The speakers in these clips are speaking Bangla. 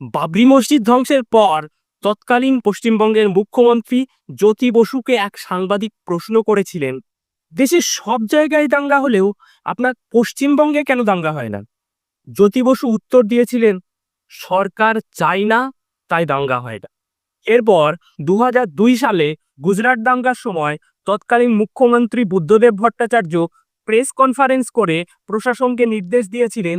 বাবরি মসজিদ ধ্বংসের পর তৎকালীন পশ্চিমবঙ্গের মুখ্যমন্ত্রী জ্যোতি বসুকে এক সাংবাদিক প্রশ্ন করেছিলেন, দেশের সব জায়গায় দাঙ্গা হলেও আপনার পশ্চিমবঙ্গে কেন দাঙ্গা হয় না? জ্যোতি বসু উত্তর দিয়েছিলেন, সরকার চাই না, তাই দাঙ্গা হয় না। এরপর দু সালে গুজরাট দাঙ্গার সময় তৎকালীন মুখ্যমন্ত্রী বুদ্ধদেব ভট্টাচার্য প্রেস কনফারেন্স করে প্রশাসনকে নির্দেশ দিয়েছিলেন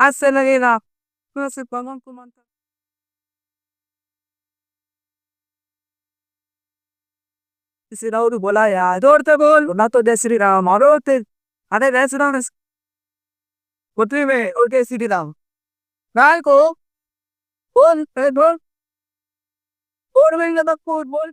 acelerera Proszę बोला यार दौड़ते बोल ना तो जय श्री राम और अरे जय राम श्री राम को बोल बोल बोल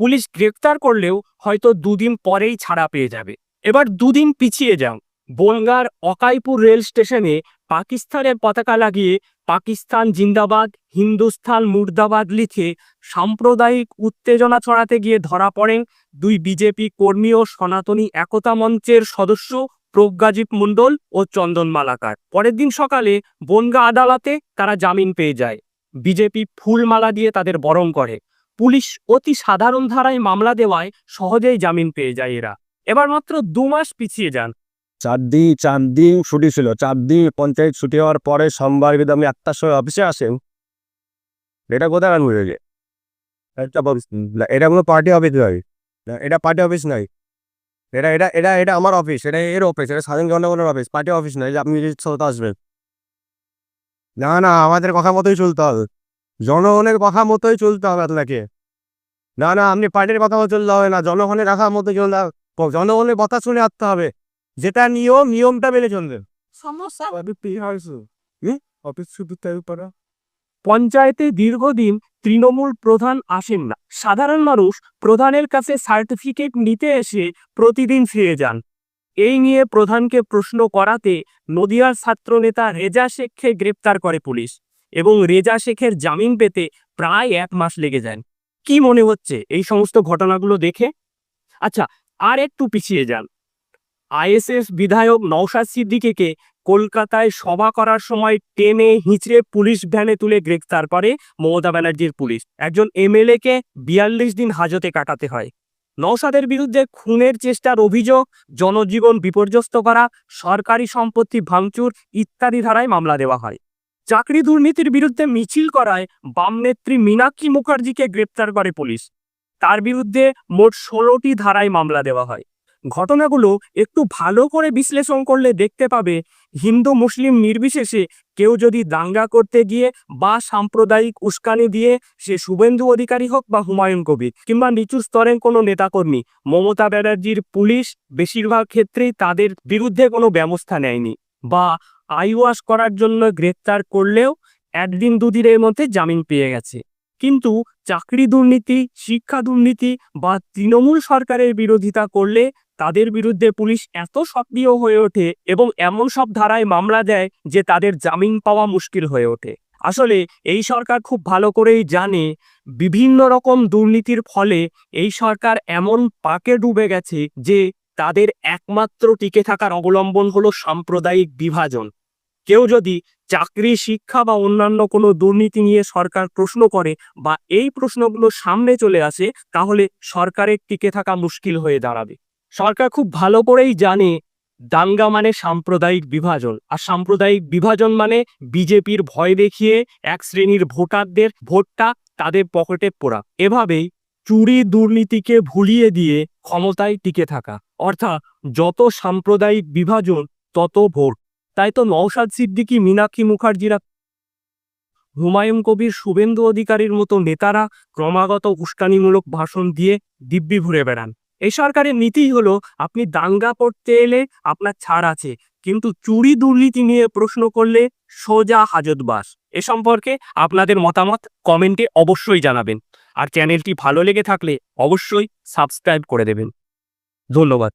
পুলিশ গ্রেফতার করলেও হয়তো দুদিন পরেই ছাড়া পেয়ে যাবে। এবার দুদিন পিছিয়ে যাও। বনগার অকাইপুর রেল স্টেশনে পাকিস্তানের পতাকা লাগিয়ে পাকিস্তান জিন্দাবাদ হিন্দুস্তান মুর্দাবাদ লিখে সাম্প্রদায়িক উত্তেজনা ছড়াতে গিয়ে ধরা পড়েন দুই বিজেপি কর্মী ও সনাতনী একতা মঞ্চের সদস্য প্রজ্ঞাজিৎ মণ্ডল ও চন্দন মালাকার। পরের দিন সকালে বনগা আদালতে তারা জামিন পেয়ে যায়। বিজেপি ফুলমালা দিয়ে তাদের বরণ করে। পুলিশ অতি সাধারণ ধারায় মামলা দেওয়ায় সহজেই জামিন পেয়ে যায় এরা। এবার মাত্র দু মাস পিছিয়ে যান। চার দিন চার দিন ছুটি ছিল। চার দিন পঞ্চায়েত ছুটি হওয়ার পরে সোমবার যদি আমি একটার সময় অফিসে আসেন, এটা কোথায় রেগে এটা কোনো পার্টি অফিস নয়। এটা পার্টি অফিস নয়। এটা এটা এটা এটা আমার অফিস এটা এর অফিস এটা সাধারণ জনগণের অফিস পার্টি অফিস নয়। যে আপনি যদি আসবেন। না না, আমাদের কথা মতোই চলতে হবে। জনগণের কথা মতোই চলতে হবে আপনাকে। না না আপনি পার্টির কথা চলতে হবে না জনগণের রাখার মতো চলতে হবে। জনগণের কথা শুনে আসতে হবে। যেটা নিয়ম নিয়মটা মেনে চলবে পঞ্চায়েতে দীর্ঘদিন তৃণমূল প্রধান আসেন না। সাধারণ মানুষ প্রধানের কাছে সার্টিফিকেট নিতে এসে প্রতিদিন ফিরে যান। এই নিয়ে প্রধানকে প্রশ্ন করাতে নদিয়ার ছাত্রনেতা রেজা শেখকে গ্রেপ্তার করে পুলিশ। এবং রেজা শেখের জামিন পেতে প্রায় এক মাস লেগে যায়। কি মনে হচ্ছে এই সমস্ত ঘটনাগুলো দেখে? আচ্ছা আর একটু পিছিয়ে যান। আইএসএস বিধায়ক নওশাদ সিদ্দিকীকে কলকাতায় সভা করার সময় টেনে হিঁচড়ে পুলিশ ভ্যানে তুলে গ্রেফতার করে মমতা ব্যানার্জির পুলিশ। একজন এমএলএ কে বিয়াল্লিশ দিন হাজতে কাটাতে হয়। নওশাদের বিরুদ্ধে খুনের চেষ্টার অভিযোগ, জনজীবন বিপর্যস্ত করা, সরকারি সম্পত্তি ভাঙচুর ইত্যাদি ধারায় মামলা দেওয়া হয়। চাকরি দুর্নীতির বিরুদ্ধে মিছিল করায় বাম নেত্রী মীনাক্ষী মুখার্জিকে গ্রেপ্তার করে পুলিশ। তার বিরুদ্ধে মোট ষোলোটি ধারায় মামলা দেওয়া হয়। ঘটনাগুলো একটু ভালো করে বিশ্লেষণ করলে দেখতে পাবে, হিন্দু মুসলিম নির্বিশেষে কেউ যদি দাঙ্গা করতে গিয়ে বা সাম্প্রদায়িক উস্কানি দিয়ে সে শুভেন্দু অধিকারী হোক বা হুমায়ুন কবির কিংবা নিচু স্তরের কোনো নেতাকর্মী, মমতা ব্যানার্জির পুলিশ বেশিরভাগ ক্ষেত্রেই তাদের বিরুদ্ধে কোনো ব্যবস্থা নেয়নি বা আইওয়াশ করার জন্য গ্রেপ্তার করলেও একদিন দুদিনের মধ্যে জামিন পেয়ে গেছে। কিন্তু চাকরি দুর্নীতি, শিক্ষা দুর্নীতি বা তৃণমূল সরকারের বিরোধিতা করলে তাদের বিরুদ্ধে পুলিশ এত সক্রিয় হয়ে ওঠে এবং এমন সব ধারায় মামলা দেয় যে তাদের জামিন পাওয়া মুশকিল হয়ে ওঠে। আসলে এই সরকার খুব ভালো করেই জানে, বিভিন্ন রকম দুর্নীতির ফলে এই সরকার এমন পাকে ডুবে গেছে যে তাদের একমাত্র টিকে থাকার অবলম্বন হলো সাম্প্রদায়িক বিভাজন। কেউ যদি চাকরি, শিক্ষা বা অন্যান্য কোনো দুর্নীতি নিয়ে সরকার প্রশ্ন করে বা এই প্রশ্নগুলো সামনে চলে আসে, তাহলে সরকারের টিকে থাকা মুশকিল হয়ে দাঁড়াবে। সরকার খুব ভালো করেই জানে দাঙ্গা মানে সাম্প্রদায়িক বিভাজন, আর সাম্প্রদায়িক বিভাজন মানে বিজেপির ভয় দেখিয়ে এক শ্রেণির ভোটারদের ভোটটা তাদের পকেটে পোড়া। এভাবেই চুরি দুর্নীতিকে ভুলিয়ে দিয়ে ক্ষমতায় টিকে থাকা। অর্থাৎ যত সাম্প্রদায়িক বিভাজন, তত ভোট। তাই তো নওশাদ সিদ্দিকী, মীনাক্ষী মুখার্জিরা, হুমায়ুন কবির, শুভেন্দু অধিকারীর মতো নেতারা ক্রমাগত উস্কানিমূলক ভাষণ দিয়ে দিব্যি ঘুরে বেড়ান। এই সরকারের নীতি হলো, আপনি দাঙ্গা করতে এলে আপনার ছাড় আছে, কিন্তু চুরি দুর্নীতি নিয়ে প্রশ্ন করলে সোজা হাজতবাস এ সম্পর্কে আপনাদের মতামত কমেন্টে অবশ্যই জানাবেন। আর চ্যানেলটি ভালো লেগে থাকলে অবশ্যই সাবস্ক্রাইব করে দেবেন। ধন্যবাদ।